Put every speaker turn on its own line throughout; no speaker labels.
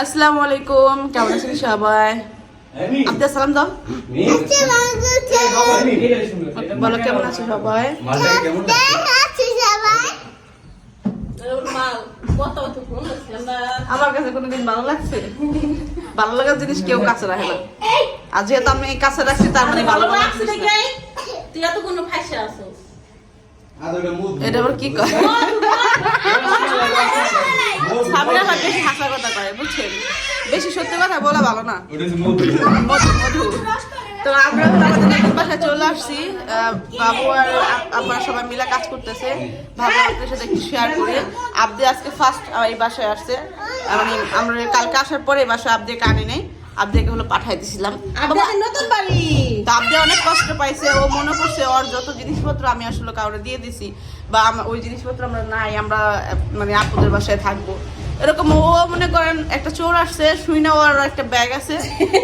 আসসালামু আলাইকুম কেমন আছেন সবাই? আপনার সালাম দাও। বলো কেমন আছো সবাই? আমার কাছে কোনোদিন ভালো লাগছে? ভালো লাগার জিনিস কেউ কাছে রাখে না। আর যেহেতু আমি কাছে রাখছি তার মানে ভালো লাগার জিনিস না। এটা আবার কি কয়? সামনে আবার বেশি হাসা কথা কয় বুঝছেন? বেশি সত্যি কথা বলা ভালো না। মধু। মধু তো আমরা বাসায় চলে আসছি। বাবু আর আপনারা সবাই মিলে কাজ করতেছে। ভাবলাম আপনাদের সাথে একটু শেয়ার করি। আবদি আজকে ফার্স্ট এই বাসায় আসছে। আহ, মানে আমরা কালকে আসার পরে এই বাসায় আবদিকে কানে নেই। আবদিকে হলো পাঠাই দিছিলাম।
নতুন বাড়ি।
তো আবদি অনেক কষ্ট পাইছে ও মনে করছে ওর যত জিনিসপত্র আমি আসলে কাউরে দিয়ে দিছি বা ওই জিনিসপত্র আমরা নাই আমরা মানে আপুদের বাসায় থাকব। এরকম ও মনে করেন একটা চোর আসছে শুই না ওর একটা ব্যাগ আছে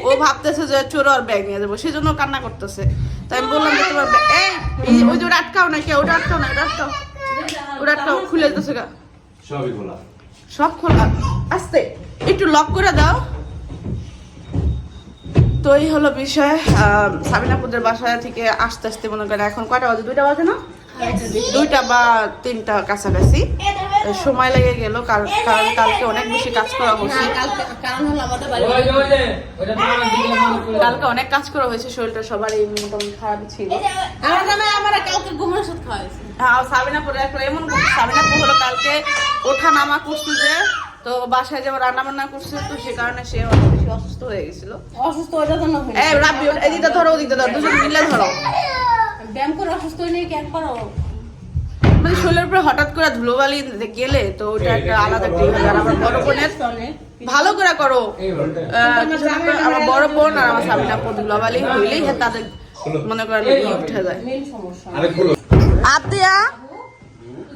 ও ভাবতেছে যে চোর ওর ব্যাগ নিয়ে যাব সেই জন্য কান্না করতেছে। তাই আমি বললাম যে তোমার এই এই ওই যে ওটা আটকাও না কে ওটা আটকাও না ওটা আটকাও। ওটা আটকাও খুলে দিতেছে গা।
সবই খোলা।
সব খোলা। আস্তে একটু লক করে দাও। তো এই হলো বিষয় সাবিনাপুদের বাসা থেকে আস্তে আস্তে মনে করেন এখন কয়টা বাজে? দুইটা বাজে না? দুইটা বা তিনটা কাছাকাছি। সময় লেগে গেল কারণ কারণ কালকে অনেক বেশি কাজ করা হয়েছে।
কারণ হলো আমাদের বাড়ি
কালকে অনেক কাজ করা হয়েছে শরীরটা সবারই মোটামুটি খারাপ ছিল। হ্যাঁ সাবিনাপুরে এমন সাবিনাপুর হলো কালকে ওঠা নামা করছে যে তো বাসায় যেমন রান্না বান্না করছে তো সে কারণে সে অনেক বেশি অসুস্থ হয়ে গেছিল।
অসুস্থ ওইটার জন্য হয়নি।
এই রাব্বি ওটা- এদিকটা ধরো ওদিকটা ধরো দুজন মিলে ধরো।
ব্যায়াম করে অসুস্থ হয়ে নেই কেন করো?
মানে শরীরের উপরে হঠাৎ করে ধুলোবালি গেলে তো ওটা একটা আলাদা একটা ইয়ে। আর আমার বড় বোনের ভালো করে করো। না আমার বড় বোন আর আমার স্বামী স্বামীটা ধুলোবালি হইলেই হ্যাঁ তাদের মনে করেন উঠে যায়।
মেন
আতিয়া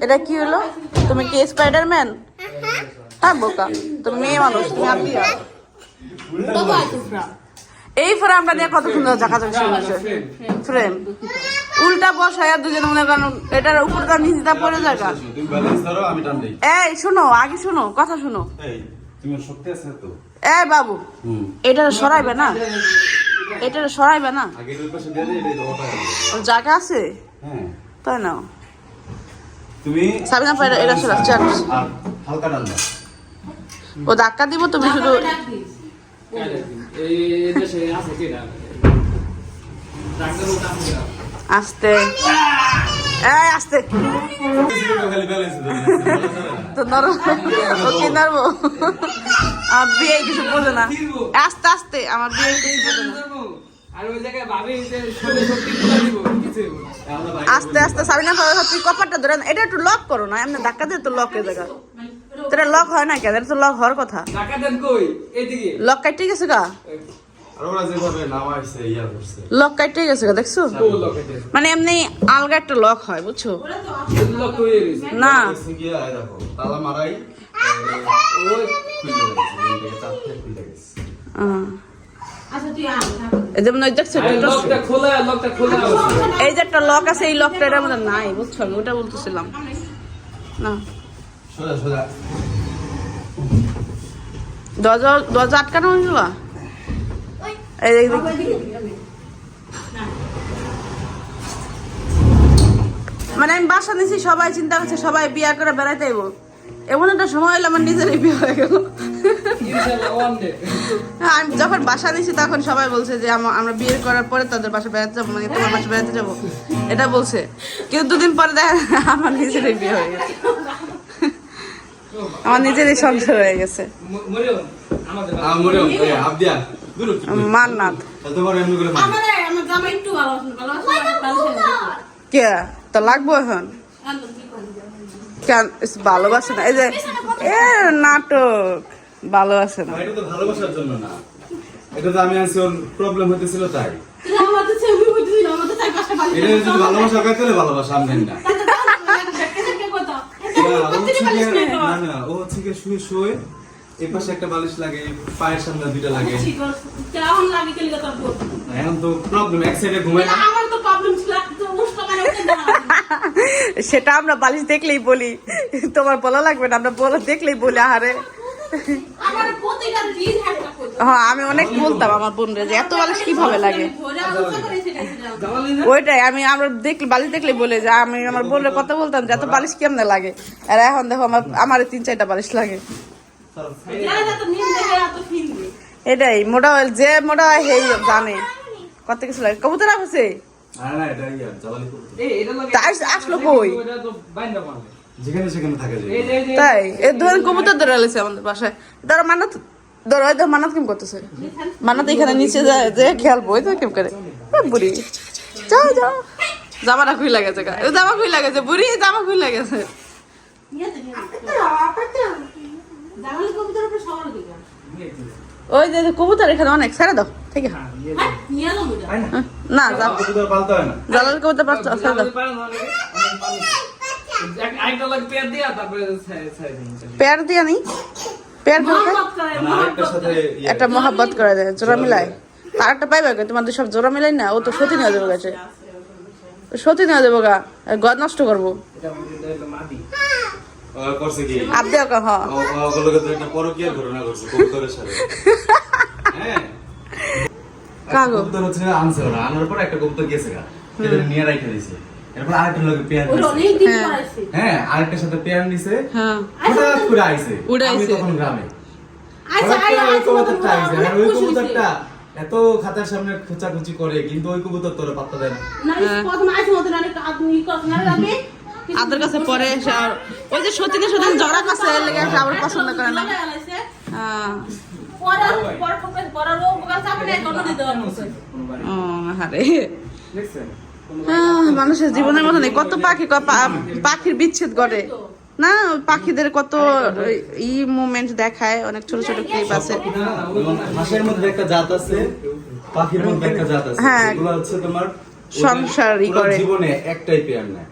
এটা কি হলো? তুমি কি স্পাইডারম্যান হ্যাঁ বোকা তুমি মেয়ে মানুষ তুমি আতিয়া
বাবা
এই ফ্রেম আমরা দিয়ে কত সুন্দর শুরু হয়েছে ফ্রেম। উল্টা বসায় আর দুজন মনে করেন এটার উপরটা নিচেটা পড়ে জায়গা এই শোনো আগে শোনো কথা শোনো।
তো
এই বাবু এটা সরাইবে না? এটা সরাইবে না?
তো
জায়গা আছে? তাই না
তুমি
সাবিনা পায়রা এটা সরা চার
আর হালকা
ও ধাক্কা দিব তুমি শুধু আস্তে। এই আস্তে। তো নরম ও কি নরম? আমার বিয়ে কিছু বোঝে না। আস্তে আস্তে। আমার বিয়ে কিছু বোঝে না। আস্তে আস্তে। সাবিনা তুই কপারটা ধরে না। এটা একটু লক করো না এমনি ধাক্কা দিয়ে তো লক হয়ে জায়গা তোরা লক হয় না কেন তো লক হওয়ার কথা। লক কাটতে গেছে গা? লক কাটতে গেছে গা দেখছ? মানে এমনি আলগা একটা লক হয় বুঝছ?
গেছে।
না।
এই।
আচ্ছা
যে একটা লক? আছে। এই লকটা এর মধ্যে নাই বুঝছ? আমি ওটা বলতেছিলাম। না।
সোজা সোজা।
দরজা দরজা আটকানো হয়েছিল এই মানে আমি বাসা নিছি সবাই চিন্তা করছে সবাই বিয়া করে বেড়াইতে আইব। এমন একটা সময় হলো আমার নিজেরই বিয়ে হয়ে গেল।
ইনশাআল্লাহ
আমি যখন বাসা নিছি তখন সবাই বলছে যে আমরা বিয়ে করার পরে তাদের বাসা বেড়াতে যাব মানে তোমার বাসা বেড়াতে যাব। এটা বলছে। কিন্তু দুদিন পরে দেখা আমার নিজেরই বিয়ে হয়ে গেছে। আমার নিজেরই সংসার হয়ে গেছে।
কি?
মান্নাত।
ভালো আছে
তো লাগবো এখন? ভালোবাসে না। এই যে এ নাটক। ভালোবাসে না।
এটা তো ভালোবাসার জন্য না। এটা তো আমি আনছি ওর প্রবলেম তাই। ভালোবাসা ভালোবাসা আমি জানি না না, ও হচ্ছে গিয়ে- না না ও হচ্ছে গিয়ে শুয়ে শুয়ে এই পাশে একটা বালিশ লাগে পায়ের সামনে দুইটা লাগে।
তোর
এখন তো প্রবলেম এক সাইডে ঘুমায় না।
আমার তো প্রবলেম ছিল তো উষ্ণ ওকে না।
সেটা আমরা বালিশ দেখলেই বলি। তোমার বলা লাগবে না আমরা বলা দেখলেই বলি আহারে। হ্যাঁ আমি অনেক বলতাম আমার বোনরে যে এত বালিশ কীভাবে লাগে? ওইটাই আমি আমরা দেখলে বালিশ দেখলে বলে যে আমি আমার বোনের কথা বলতাম যে এত বালিশ কেমনে লাগে? আর এখন দেখো আমার আমার তিন চারটা বালিশ লাগে। এটাই মোটা যে মোটা হয় সেই জানে। কত কিছু লাগে। কবুতর আছে? আসলো কই?
যেখানে সেখানে থাকে
তাই এ ধরেন কবুতর ধরে আমাদের বাসায়। ধরো মানাত ধরো মানাত কেম করতেছে? মানাত এখানে নিচে যায় যে খেয়ালবো ওই তো কেম করে? বুড়ি। যাও যাও। জামাটা খুই লাগেছে গা। এ জামা খুই লাগেছে বুড়ি জামা
সবার অধিকার।
ওই যে কবুতর এখানে অনেক ছেড়ে দাও ঠিক আছে
না
না যা
কবুতর পালতে না
জালাল কবুতর পাঁচটা ছেড়ে দাও।
পেয়ার দিয়া
পেয়ার।
ইয়ে-
একটা মহাব্বত করে দেয় জোড়া মিলাই তার একটা পাইবে তোমাদের সব জোড়া মিলাই না? ও তো সতী নিয়ে যাব গেছে। সতী নিয়ে যাব গা। গদ নষ্ট করব। হ্যাঁ
হ্যাঁ আরেকটা
হ্যাঁ।
পড়াইছে।
হ্যাঁ আরেকটার সাথে পেয়ার নিছে।
হ্যাঁ।
হঠাৎ করে আইছে।
উড়াইছে।
আমি তখন গ্রামে। এত খাতার সামনে খোঁচাখুচি করে কিন্তু ওই কবুতর তোর পাত্তা দেয় না।
আপনি?
আদের কাছে পরে আর ওই যে সতীনে সতীন ঝগড়া লেগে আবার পছন্দ করে না। হ্যাঁ? আহ, মানুষের জীবনের মতো নেই কত পাখি ক- পা- পাখির বিচ্ছেদ ঘটে। না পাখিদের কত ই মুভমেন্ট দেখায় অনেক ছোট ছোট ক্লিপ আছে।
হাঁসের মধ্যে একটা জাত আছে পাখির মধ্যে একটা জাত আছে।
হ্যাঁ।
এগুলো হচ্ছে তোমার
সংসার ই করে।
জীবনে একটাই পেয়ার নেয়।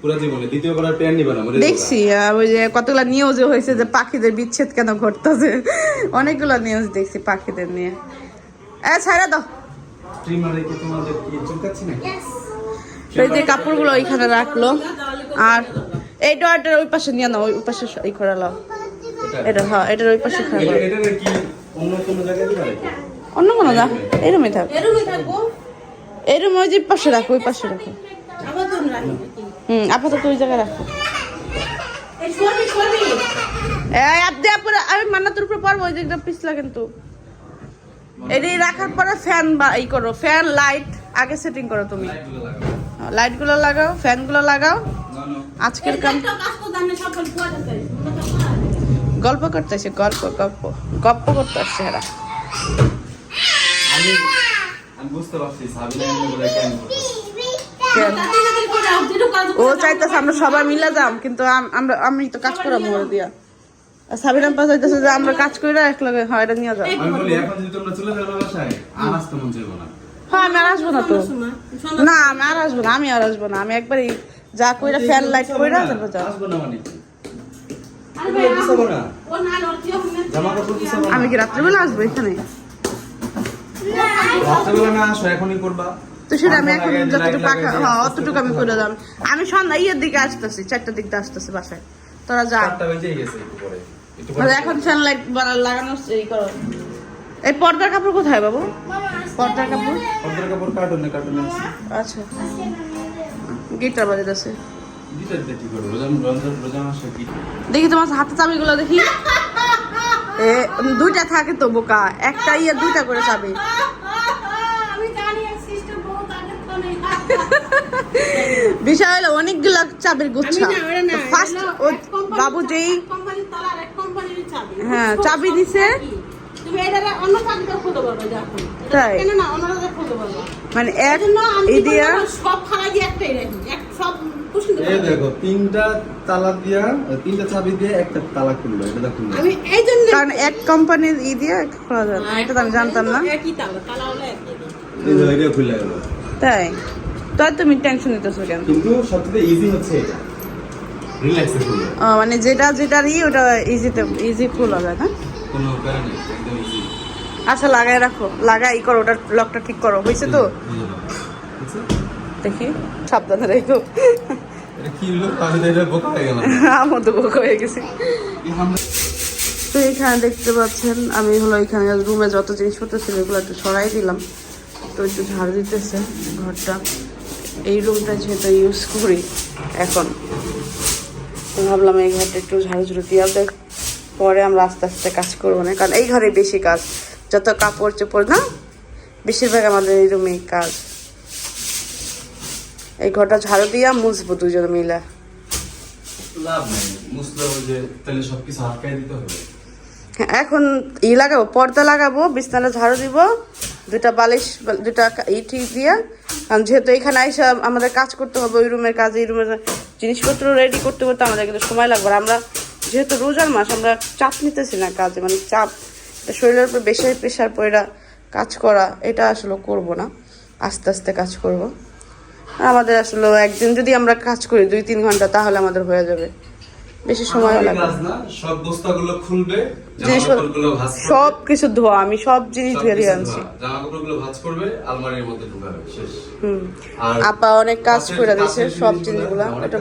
পুরো জীবনে দ্বিতীয় পেয়ার নিবে না
দেখছি ওই যে কতগুলা নিউজে হয়েছে যে পাখিদের বিচ্ছেদ কেন ঘটতেছে। অনেকগুলো নিউজ দেখছি পাখিদের নিয়ে। এ ছাড়া দাও।
ট্রিমারে কি তোমাদের কি চুলকাচ্ছে না
ওই যে কাপড়গুলো ওইখানে রাখল। আর এই ডয়ারটার ওই পাশে নিয়ে নাও ওই পাশে ই করে লাও। এটা হ্যাঁ এটার ওই পাশে খারাপ
এটা এটা কি অন্য কোনো জায়গায়
অন্য কোনো না এরমই থাক।
থাকব,
এরম ওই যে পাশে রাখো ওই পাশে রাখো? হুম আপাতত ওই জায়গায় রাখো।
এই।
আপনি আপুরে আমি মান্নাতের উপরে পারব ওই জায়গাটা পিছলা কিন্তু এটাই রাখার পরে ফ্যান বা ই করো ফ্যান লাইট আগে সেটিং করো তুমি।
লাইটগুলো লাগাও।
লাইটগুলো লাগাও। আজকের কাম। গল্প করতেছে গল্প গল্প গল্প করতে আসছে এরা।
করে
ও চাইতেছে আমরা সবাই মিলে যাম কিন্তু আমরা আমি তো কাজ করাম মোড়ে দিয়া। আর সাবিরাম পা চাইতেছে যে আমরা কাজ করে এক লগে হয় এটা নিয়ে যাও।
আমি বলি এখন যদি তোমরা চলে যাবে বাসায় আর আসতে মন চাইব না।
হ্যাঁ আমি আর আসব না তো। না আমি আর আসব না আমি আর আসব না। আমি একবারই যা কইরা ফ্যান লাইট কইরা তারপর যাও।
আসব না মানে।
আমি কি রাত্রিবেলা আসব এখানে?
রাত্রেবেলা না আসো এখনই করবা।
তো সেটা আমি এখন যতটুকু হ্যাঁ অতটুকু আমি করে আমি সন্ধ্যা ইয়ের দিকে আসতেছি চারটার দিকে আসতেছি বাসায়। তোরা যা। এখন ফ্যান লাইট লাগানো এই করো। এই পর্দার কাপড় কোথায় বাবু? পর্দার কাপড়?
পর্দার কাপড় কার্টুনে কার্টুনে আছে।
আচ্ছা। গিটার
কি
দেখি তোমার হাতে চাবিগুলো দেখি। এ দুইটা থাকে তো বোকা। একটা ইয়ে দুইটা করে চাবি।
তো
বিষয় হলো অনেকগুলো চাবির
আমি
গুচ্ছা।
না ওরা না
ফার্স্ট ও বাবু যেই
চাবি।
হ্যাঁ, চাবি দিছে।
তুমি এটা অন্য চাবিটা খুলতে পারবে যখন।
তাই? মানে এক
এজন্য আমি
এই
কি
দিয়া
সব দিয়ে একটাই রাখি এক সব
এই দেখো তিনটা তালা দিয়া তিনটা চাবি দিয়ে একটা তালা খুললো এটা দেখুন
আমি এই জন্য
কারণ এক কোম্পানির ই দিয়ে খোলা যায় না। এটা তো আমি জানতাম না।
একই তালা তালা হলো একই
এই যে এটা খুলে গেল।
তাই? তাই তুমি টেনশন নিতেছো কেন?
কিন্তু ইজি হচ্ছে এটা। রিল্যাক্সে খুলবে
ও, মানে যেটা যেটা ই ওটা ইজিতে ইজি খোলা যায় না?
কোনো উপায় নেই একদম ইজি
আচ্ছা লাগাই রাখো। লাগাই করো ওটার লকটা ঠিক করো। হয়েছে তো? দেখি সাবধানে রেখো।
হয়ে
আমার তো বোকা হয়ে গেছি। তো দেখতে পাচ্ছেন আমি হলো এখানে রুমে যত জিনিসপত্র ছিল এগুলো একটু সরাই দিলাম। তো একটু ঝাড়ু দিতেছে ঘরটা। এই রুমটা যেহেতু ইউজ করি এখন। ভাবলাম এই ঘরটা একটু ঝাড়ু ঝুড়ু দিয়ে পরে আমরা আস্তে আস্তে কাজ করব না কারণ এই ঘরে বেশি কাজ। যত কাপড় চোপড় না? বেশিরভাগ আমাদের এই রুমেই কাজ। এই ঘরটা ঝাড়ু দিয়া মুছবো দুজন মিলে।
লাভ নেই। মুসলে যে তাহলে সবকিছু আটকাই দিতে হবে।
হ্যাঁ, এখন ই লাগাবো পর্দা লাগাবো বিছানা ঝাড়ু দিব দুটা বালিশ দুটা কা- ই ঠিক দিয়ে। কারণ যেহেতু এখানে আইসা আমাদের কাজ করতে হবে ওই রুমের কাজ এই রুমের জিনিসপত্র রেডি করতে করতে আমাদের কিন্তু সময় লাগবে। আমরা যেহেতু রোজার মাস আমরা চাপ নিতেছি না কাজে মানে চাপ শরীরের উপর বেশি প্রেশার পড়া কাজ করা এটা আসলে করব না। আস্তে আস্তে কাজ করব। আমাদের আসলে একদিন যদি আমরা কাজ করি দুই তিন ঘণ্টা তাহলে আমাদের হয়ে যাবে। বেশি সময় লাগবে
সব বস্তাগুলো খুলবে
সব কিছু ধোয়া আমি সব জিনিস ধুয়ে দিয়ে আনছি
ধোয়া। জামা কাপড়গুলো ভাঁজ করবে আলমারির মধ্যে ঢুকাবে শেষ।
হুম।
আর
আপা অনেক কাজ করে দিয়েছে সব
জিনিসগুলো
এটা।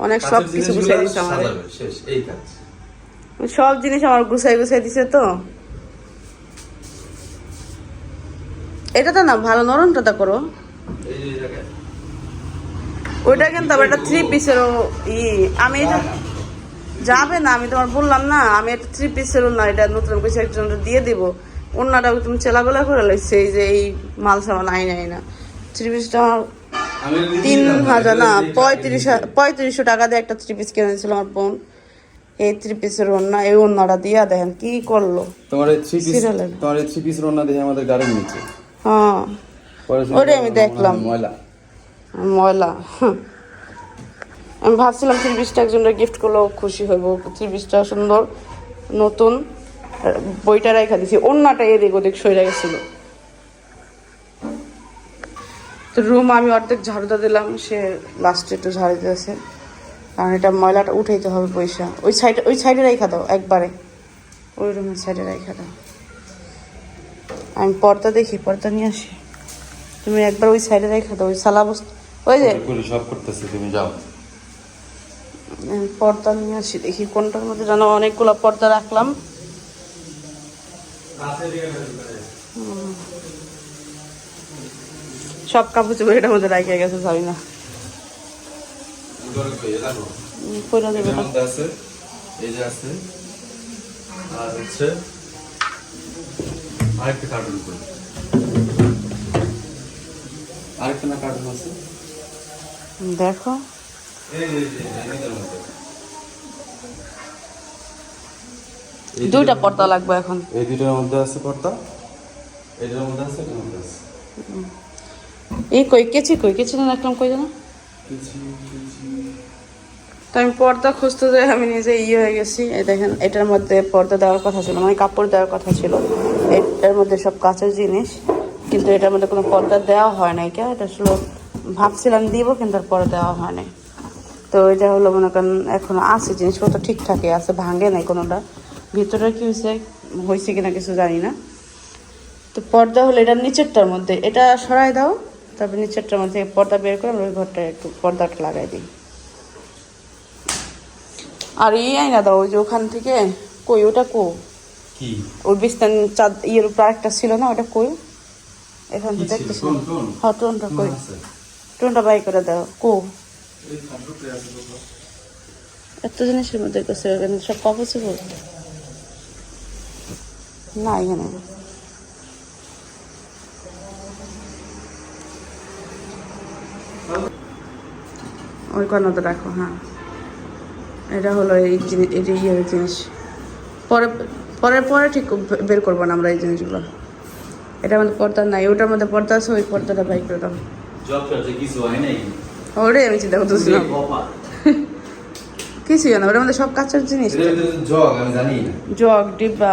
অনেক সব কিছু গুছিয়ে দিচ্ছে আমাদের।
শেষ এই কাজ।
সব জিনিস আমার গুছাই গুছাই দিছে তো। এটা তো না ভালো নরমটা করো। ওইটা কিন্তু আবার একটা থ্রি পিসেরও ই আমি এটা যাবে না আমি তোমার বললাম না আমি একটা থ্রি পিসেরও না এটা নতুন কিছু একজন দিয়ে দিব। অন্যটা তুমি চেলাবেলা করে লাগছে এই যে এই মাল সামান আই নাই না। থ্রি পিসটা আমার
এটা
তিন হাজার না পঁয়ত্রিশ পঁয়ত্রিশশো টাকা দিয়ে একটা থ্রি পিস কিনেছিল আমার বোন। এই থ্রি পিসের ওন্না এই ওন্নাটা দিয়া দেখেন কি করল।
তোমার এই থ্রি পিস তোমার এই থ্রি পিস রান্না দেখে আমাদের গাড়ির নিচে
হ্যাঁ। ওটাই আমি দেখলাম।
ময়লা।
ময়লা। হুঁ। আমি ভাবছিলাম থ্রি পিসটা একজনের গিফট করলেও খুশি হইব। থ্রি পিসটা সুন্দর নতুন বইটা রেখা দিছি। অন্যটা এদিক ওদিক সরে গেছিল। তো রুম আমি অর্ধেক ঝাড়ুটা দিলাম সে লাস্টে একটু ঝাড়ু দিয়েছে কারণ এটা ময়লাটা উঠাইতে হবে পয়সা। ওই সাইডে ওই সাইডে রেখা দাও একবারে। ওই রুমের সাইডে রেখা দাও। আমি পর্দা দেখি পর্দা নিয়ে আসি। তুমি একবার ওই সাইডে রেখা দাও ওই সালা বস্তু ওই যে
সব করতেছি তুমি যাও।
পর্দা নিয়ে আসি দেখি কোনটার মধ্যে যেন অনেকগুলো পর্দা রাখলাম। সব কাপড় চোপড় এটার মধ্যে রাখে গেছে জানি দেবে
মধ্যে আছে, এই যে আছে, আর হচ্ছে আরেকটা কার্টুন করি।
আরেকটা না কার্টুন আছে?
দেখো। দুইটা পর্দা লাগবে এখন।
এই দুইটার মধ্যে আছে পর্দা এটার মধ্যে আছে এটার মধ্যে আছে।
এই কই কেচি কই? কেচি না রাখলাম কই জানো তো আমি পর্দা খুঁজতে যাই আমি নিজে ইয়ে হয়ে গেছি। এই দেখেন, এটার মধ্যে পর্দা দেওয়ার কথা ছিল মানে কাপড় দেওয়ার কথা ছিল। এটার মধ্যে সব কাঁচের জিনিস, কিন্তু এটার মধ্যে কোনো পর্দা দেওয়া হয় নাই। কে এটা আসলে ভাবছিলাম দিব, কিন্তু আর পরে দেওয়া হয় নাই। তো এটা হলো মনে করেন, এখন আছে, জিনিসপত্র ঠিকঠাকই আছে, ভাঙে নাই কোনোটা। ভিতরে কি হয়েছে হয়েছে কিনা কিছু জানি না। তো পর্দা হলো এটা নিচেরটার মধ্যে। এটা সরাই দাও, তারপর নিচেরটার মধ্যে পর্দা বের করে আমরা ওই ঘরটা একটু পর্দাটা লাগাই দিই। আর এই আয়না দাও ওই যে ওখান থেকে কই ওটা কো
কি
ওই বিস্তান চাঁদ ইয়ের উপর একটা ছিল না ওটা কই এখান থেকে
ছিল? টোন?
হ্যাঁ টোনটা কই। টোনটা বাই করে দাও কো। এত জিনিসের মধ্যে কাছে সব কাপড় না এখানে। ওই কর্নাতে রাখো হ্যাঁ এটা হলো এই জিনিস এটা ইয়ের জিনিস। পরে পরে পরে ঠিক বের করব না আমরা এই জিনিসগুলো। এটা মধ্যে পর্দা নাই ওটার মধ্যে পর্দা আছে ওই পর্দাটা বাইক করে দাও।
জব চলছে, কিছু নাই।
ওরে আমি চিন্তা করতেছিলাম। কিছুই না ওটার মধ্যে সব কাঁচের জিনিস।
এটার জগ,
ডিব্বা।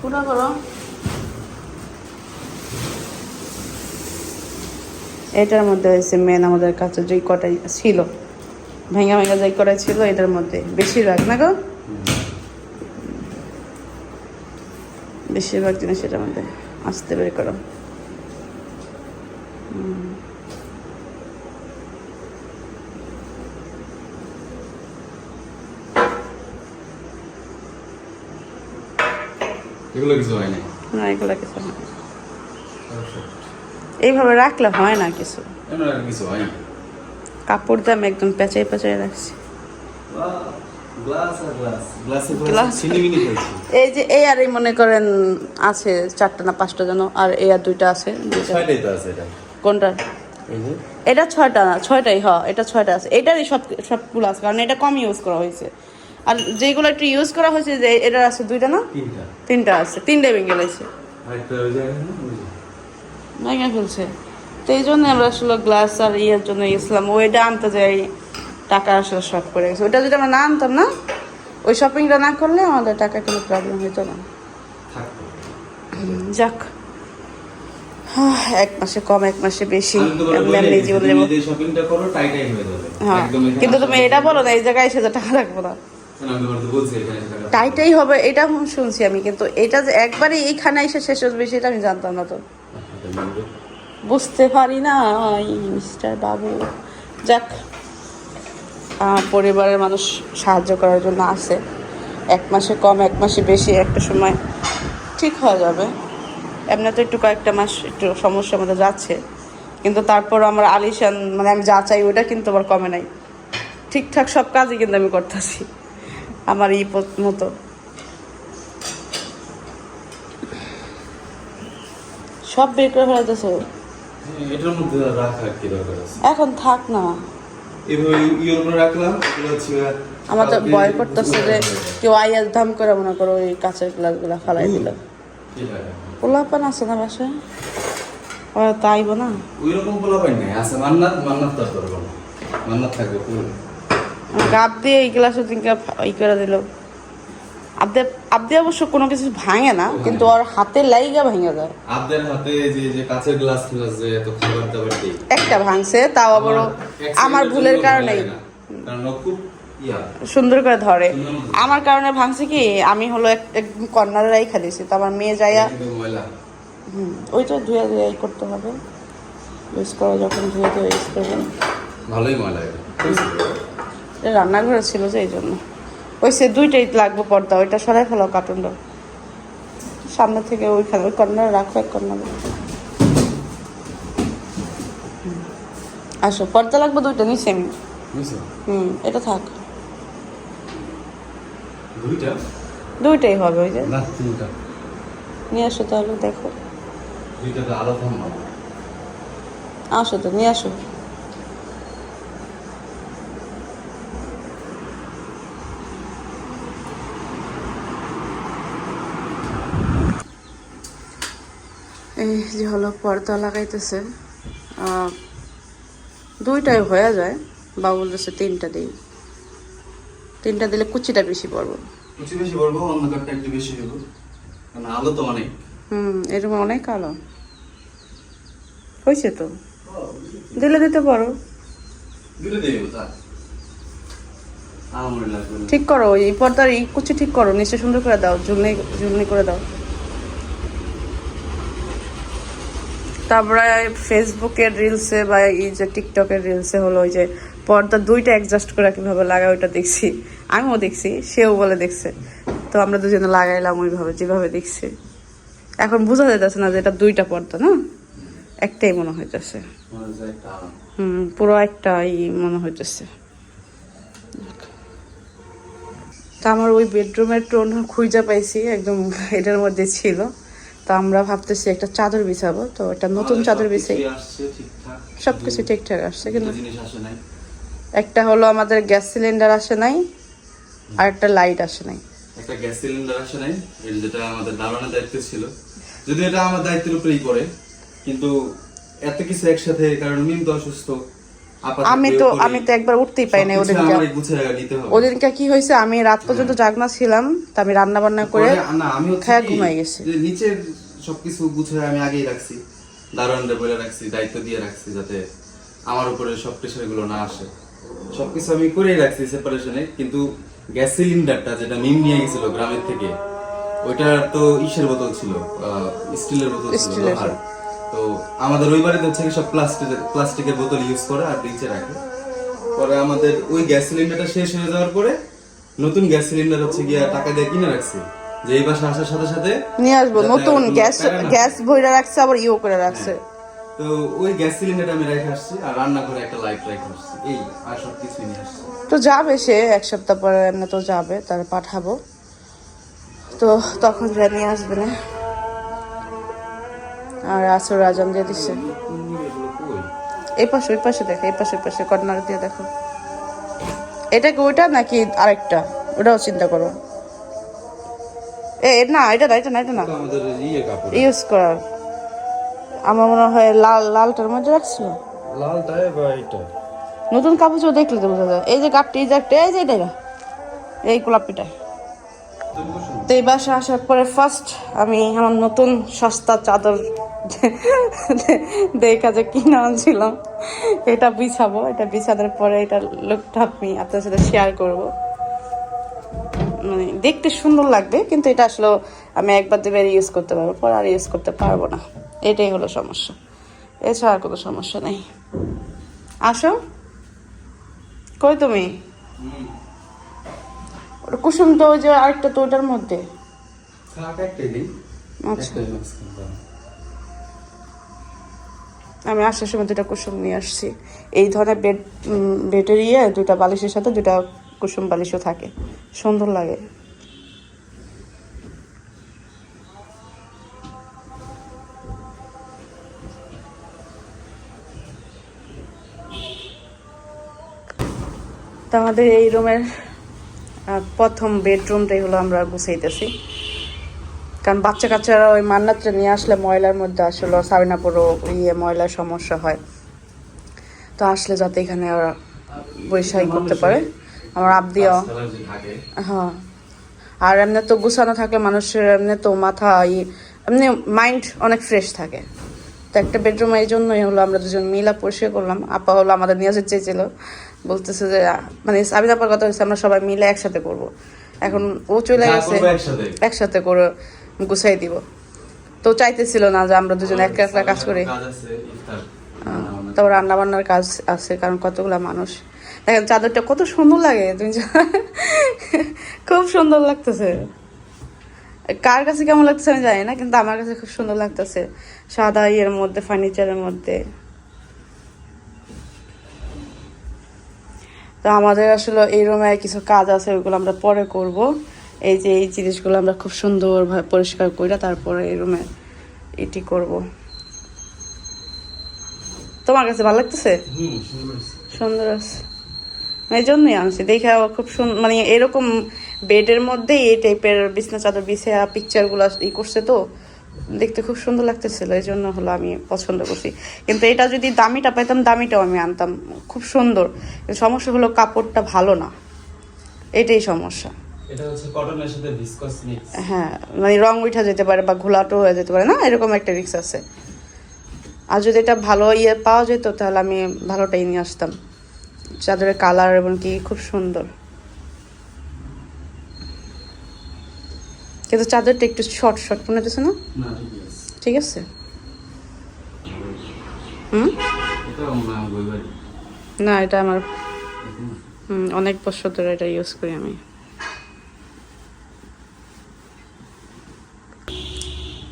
পুরা করো। এটার মধ্যে হয়েছে মেন আমাদের কাছে যেই কটাই ছিল। ভেঙা ভেঙা যাই করা ছিল এটার মধ্যে। বেশিরভাগ না গো? বেশিরভাগ জিনিস এটার মধ্যে। আসতে বের করো।
কিছু হয়
না আচ্ছা। এইভাবে রাখলে হয় না কিছু।
কিছু হয় না।
কাপড় দিয়ে আমি একদম পেঁচাই পেঁচাই রাখছি। এই যে এই আর এই মনে করেন আছে চারটা না পাঁচটা যেন আর এই আর দুইটা আছে।
তো এটা।
কোনটা? এটা ছয়টা না ছয়টাই হ এটা ছয়টা আছে। এটারই সব সবগুলো আছে কারণ এটা কম ইউজ করা হয়েছে। আর যেগুলো একটু ইউজ করা হয়েছে যে এটার আছে দুইটা না?
তিনটা।
আছে তিনটে ভেঙে গেছে। ভেঙে ফেলছে। তো এই জন্য আমরা আসলে গ্লাস আর ইয়ের জন্য গেছিলাম ওইটা আনতে যাই টাকা আসলে শর্ট করে গেছে। ওইটা যদি আমরা না আনতাম না ওই শপিংটা না করলে আমাদের টাকা কোনো প্রবলেম হতো না। যাক। এক মাসে কম এক মাসে বেশি। এমনি জীবনে
শপিংটা করো টাইটাই হয়ে যাবে।
হ্যাঁ। কিন্তু তুমি এটা বলো না এই জায়গায় এসে টাকা রাখব না। টাইটাই হবে এটা শুনছি আমি কিন্তু এটা যে একবারে এইখানে এসে শেষ হবে সেটা আমি জানতাম না তো।
মিলবে।
বুঝতে পারি না মিস্টার বাবু। যাক আমার পরিবারের মানুষ সাহায্য করার জন্য আসে। এক মাসে কম, এক মাসে বেশি, একটা সময় ঠিক হয়ে যাবে। এমনি তো একটু কয়েকটা মাস একটু সমস্যার মধ্যে যাচ্ছে। কিন্তু তারপর আমার আলিশান মানে আমি যা চাই ওটা কিন্তু আবার কমে নাই। ঠিকঠাক সব কাজই কিন্তু আমি করতেছি, আমার এই মতো। সব বের করে ফেলাতেছো?
এটার মধ্যে রাখার কি দরকার আছে
এখন থাক না
এভাবে ইয়ের উপরে রাখলাম এগুলো হচ্ছে
আমার তো ভয় করতেছে যে। কেউ আইয়াস ধাম করে মনে করো ওই কাঁচের গ্লাসগুলা ফালাই দিল? পোলাপান আছে না বাসায় ওরা তো আইব না
ওইরকম বলা পাই নাই আছে মান্নাত মান্নাত তার দরকার না। মান্নাত থাকবে
গাপ দিয়ে এই গ্লাসে দিনকে ই করে দিল আবদে আবদে অবশ্য কোনো কিছু ভাঙে না কিন্তু ওর হাতে লাইগা ভেঙে যায়।
আপনার হাতে যে যে কাঁচের গ্লাস যে এত খাবার দাবার দিই
একটা ভাঙছে তাও আবারও আমার ভুলের কারণেই।
কারণ খুব
সুন্দর করে ধরে। আমার কারণে ভাঙছে কি আমি হলো এক- একদম কর্নারে রাইখা দিয়েছি তো আমার মেয়ে যাইয়া হুম ওই তো ধুয়ে ধুয়ে করতে হবে। ইউজ করো যখন ধুয়ে ধুয়ে ইউজ করবেন।
ভালোই ময়লা
রান্নাঘরে ছিল যে এই জন্য। ওই সে দুইটাই লাগবে পর্দা ওইটা সরাই ফেলো কার্টুনটা। সামনে থেকে ওইখানে ওই কর্নারে রাখো এক কর্নারে। আসো পর্দা লাগবে দুইটা নিচে আমি। হুম এটা থাক।
দুইটা?
দুইটাই হবে ওই যে।
না তিনটা।
নিয়ে আসো তাহলে দেখো। আসো তো নিয়ে আসো। যে হলো পর্দা লাগাইতেছে দুইটাই হয়ে যায়। বা বলতেছে তিনটা দিই। তিনটা দিলে কুচিটা বেশি পড়ব।
কিছু বেশি বলব অন্ধকারটা একটু বেশি হব কারণ আলো তো অনেক।
হুম এরকম অনেক আলো। হয়েছে তো? দিলে দিতে পারো।
দিলে দিয়ে
ঠিক করো এই পর্দার এই কুচি ঠিক করো নিচে সুন্দর করে দাও ঝুলনি ঝুলনি করে দাও। তারপরে ফেসবুকের রিলসে বা এই যে টিকটকের রিলসে হলো ওই যে পর্দা দুইটা অ্যাডজাস্ট করে কীভাবে লাগায় ওইটা দেখছি। আমিও দেখছি, সেও বলে দেখছে। তো আমরা দুজনে লাগাইলাম ওইভাবে, যেভাবে দেখছি। এখন বোঝা যাইতেছে না যে এটা দুইটা পর্দা, না? একটাই মনে হইতেছে। হুম, পুরো একটাই মনে হইতেছে। তা আমার ওই বেডরুমের টোন খুঁজে পাইছি, একদম এটার মধ্যে ছিল। তো আমরা ভাবতেছি একটা চাদর বিছাবো তো একটা নতুন চাদর বিছাই। সব কিছু ঠিকঠাক আসছে কিন্তু
একটা
হলো আমাদের গ্যাস সিলিন্ডার আসে নাই আর একটা লাইট আসে নাই।
একটা গ্যাস সিলিন্ডার আসে নাই এটা যেটা আমাদের দালানের দায়িত্ব ছিল। যদি এটা আমার দায়িত্বের উপরেই পড়ে কিন্তু এত কিছু একসাথে কারণ মিম তো অসুস্থ।
আমি তো আমি তো একবার উঠতেই পাই না ওদিনকে। ওদিনকে কি হয়েছে? আমি রাত পর্যন্ত জাগনা ছিলাম তা আমি রান্না বান্না করে খায়া ঘুমাই গেছি।
নিচের সবকিছু গুছিয়ে আমি আগেই রাখছি। দারোয়ানরে বলে রাখছি দায়িত্ব দিয়ে রাখছি যাতে আমার উপরে সব প্রেশারগুলো না আসে। সবকিছু আমি করেই রাখছি সেপারেশনে কিন্তু গ্যাস সিলিন্ডারটা যেটা মিম নিয়ে গেছিল গ্রামের থেকে ওইটা তো ইসের বোতল ছিল স্টিলের বোতল ছিল। তো আমাদের ওই বাড়িতে হচ্ছে সব প্লাস্টিকের প্লাস্টিকের বোতল ইউজ করে আর নিচে রাখে। পরে আমাদের ওই গ্যাস সিলিন্ডারটা শেষ হয়ে যাওয়ার পরে নতুন গ্যাস সিলিন্ডার হচ্ছে গিয়া টাকা দিয়ে কিনে রাখছি। যে এই বাসা আসার সাথে সাথে
নিয়ে আসব নতুন গ্যাস গ্যাস ভইরা রাখছে আবার ইও করে রাখছে।
তো ওই গ্যাস সিলিন্ডারটা আমি রেখে আসছি আর রান্না করে একটা লাইট রেখে আসছি। এই আর সব কিছুই নিয়ে আসছি।
তো যাবে সে এক সপ্তাহ পরে এমনি তো যাবে তার পাঠাবো। তো তখন যা নিয়ে আসবে না। আর আসর আজান দিয়ে দিচ্ছে এই পাশে, ওই পাশে দেখো, এই পাশে, ওই পাশে কর্নার দিয়ে দেখো। এটা কি ওইটা নাকি আরেকটা? ওটাও চিন্তা করো। এ না, এটা না এটা না এটা না। ইউজ করার আমার মনে হয় লাল, লালটার মধ্যে রাখছিল। নতুন কাপড় চোপড় দেখলে তো বোঝা যায়। এই যে কাপটি এই যে একটা, এই যে এটা না। এই গোলাপিটা। তো এই বাসা আসার পরে ফার্স্ট আমি আমার নতুন সস্তা চাদর দেখা যে কিনে আনছিলাম এটা বিছাবো এটা বিছানোর পরে এটা লুকটা আমি আপনার সাথে শেয়ার করব। মানে দেখতে সুন্দর লাগবে কিন্তু এটা আসলে আমি একবার দুবার ইউজ করতে পারব পরে আর ইউজ করতে পারব না। এটাই হলো সমস্যা। এছাড়া কোনো সমস্যা নেই। আসো। কই তুমি? কুসুম তো ওই যে আরেকটা তো ওটার মধ্যে। আচ্ছা। আমি আসার সময় দুটা কুসুম নিয়ে আসছি। এই ধরনের বেড বেডের ইয়ে দুটা বালিশের সাথে দুটা কুসুম বালিশও থাকে। সুন্দর লাগে। আমাদের এই রুমের প্রথম বেডরুমটাই হলো আমরা গুছাইতেছি। কারণ বাচ্চা কাচ্চারা ওই মান্নাতটা নিয়ে আসলে ময়লার মধ্যে আসলে সাবিনাপুরও ইয়ে ময়লার সমস্যা হয়। তো আসলে যাতে এখানে ওরা বৈশাখী করতে পারে। আমার আবদিও হ্যাঁ। আর এমনি তো গুছানো থাকলে মানুষের এমনি তো মাথা ই এমনি মাইন্ড অনেক ফ্রেশ থাকে। তো একটা বেডরুম এই জন্যই হলো আমরা দুজন মিলা পরিষ্কার করলাম। আপা হলো আমাদের নিয়ে আসতে চেয়েছিল। বলতেছে যে মানে আমি আপার কথা হচ্ছে আমরা সবাই মিলে একসাথে করব। এখন ও চলে গেছে।
একসাথে
করে গুছাই দিব। তো চাইতেছিল না যে আমরা দুজন এক একলা কাজ করি।
ইফতার। রান্না
বান্নার কাজ আছে কারণ কতগুলা মানুষ। দেখেন চাদরটা কত সুন্দর লাগে তুমি খুব সুন্দর লাগতেছে। কার কাছে কেমন লাগতেছে আমি জানি না কিন্তু আমার কাছে খুব সুন্দর লাগতেছে। সাদা ইয়ের মধ্যে ফার্নিচারের মধ্যে। তো আমাদের আসলে এই রুমে কিছু কাজ আছে ওইগুলো আমরা পরে করব। এই যে এই জিনিসগুলো আমরা খুব সুন্দরভাবে পরিষ্কার করে তারপরে এই রুমে এটি করব। তোমার কাছে ভালো লাগতেছে?
সুন্দর
আছে। এই জন্যই আনছি দেখে খুব সুন্দর মানে এরকম বেডের মধ্যে এই টাইপের বিছনা চাদর বিছিয়া পিকচারগুলো ই করছে তো দেখতে খুব সুন্দর লাগতেছিল এই জন্য হলো আমি পছন্দ করছি। কিন্তু এটা যদি দামিটা পাইতাম দামিটাও আমি আনতাম খুব সুন্দর। সমস্যা হলো কাপড়টা ভালো না এটাই সমস্যা।
এটা হচ্ছে কটনের সাথে ভিসকস মিক্স
হ্যাঁ মানে রং উঠা যেতে পারে বা ঘোলাটো হয়ে যেতে পারে না? এরকম একটা রিক্স আছে। আর যদি এটা ভালো ইয়ে পাওয়া যেত তাহলে আমি ভালোটাই নিয়ে আসতাম। চাদরের কালার এবং কি খুব সুন্দর। কিন্তু চাদরটা একটু শর্ট শর্ট মনে হচ্ছে না?
ঠিক আছে।
হুম? না এটা আমার হুম, অনেক বছর ধরে এটা ইউজ করি আমি।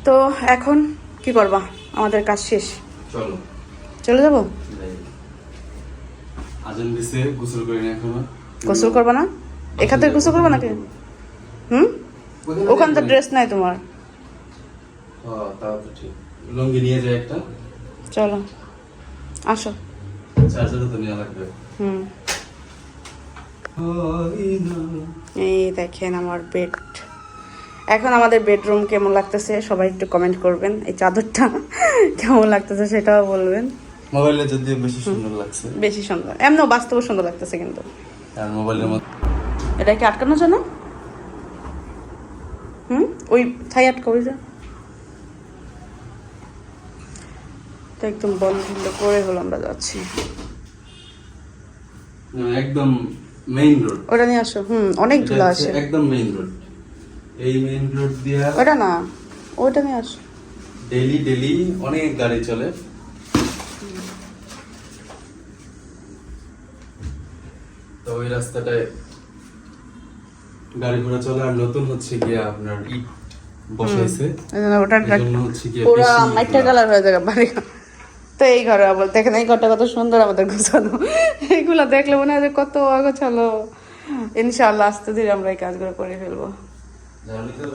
তো এখন কি করবা? আমাদের কাজ শেষ।
চলো।
চলে যাব।
আজান দিছে গোসল করে নি এখনও।
গোসল করবা না? এখান থেকে গোসল করবা নাকি? হুম? ওখান তো ড্রেস নাই তোমার।
ও তো ঠিক। লুঙ্গি নিয়ে একটা।
চলো। আসো।
চার্জারও তো নেওয়া লাগবে।
হুম। এই দেখেন আমার বেড এখন আমাদের বেডরুম কেমন লাগতেছে? সবাই একটু কমেন্ট করবেন। এই চাদরটা কেমন লাগতেছে সেটাও বলবেন।
মোবাইলে যদিও বেশি সুন্দর লাগছে।
বেশি সুন্দর। এমনও বাস্তব সুন্দর লাগতেছে কিন্তু।
আর মোবাইলের মধ্যে
এটা কি আটকানো জানো হুম? ওই থাই আটকা ওই যা তো একদম বন্ধ করে হলো আমরা যাচ্ছি।
একদম মেইন রোড
ওটা নিয়ে আসো। হুম অনেক ধুলা আছে
একদম মেইন রোড এই মেইন রোড দিয়া
ওটা না ওইটা নিয়ে আসো
ডেলি ডেলি অনেক গাড়ি চলে। তো ওই রাস্তাটায় গাড়ি ঘোড়া চলে আর নতুন হচ্ছে গিয়া আপনার ইট বসাইছে।
এই ওটা
হচ্ছে গিয়া
পুরো মাইটা কালার হয়ে যাবে বাড়ি তো এই ঘরে বল দেখেন এই ঘরটা কত সুন্দর আমাদের গোছানো। এইগুলো দেখলে মনে হয় যে কত অগোছালো। ইনশাআল্লাহ আস্তে ধীরে আমরা এই কাজগুলো করে ফেলব।
那个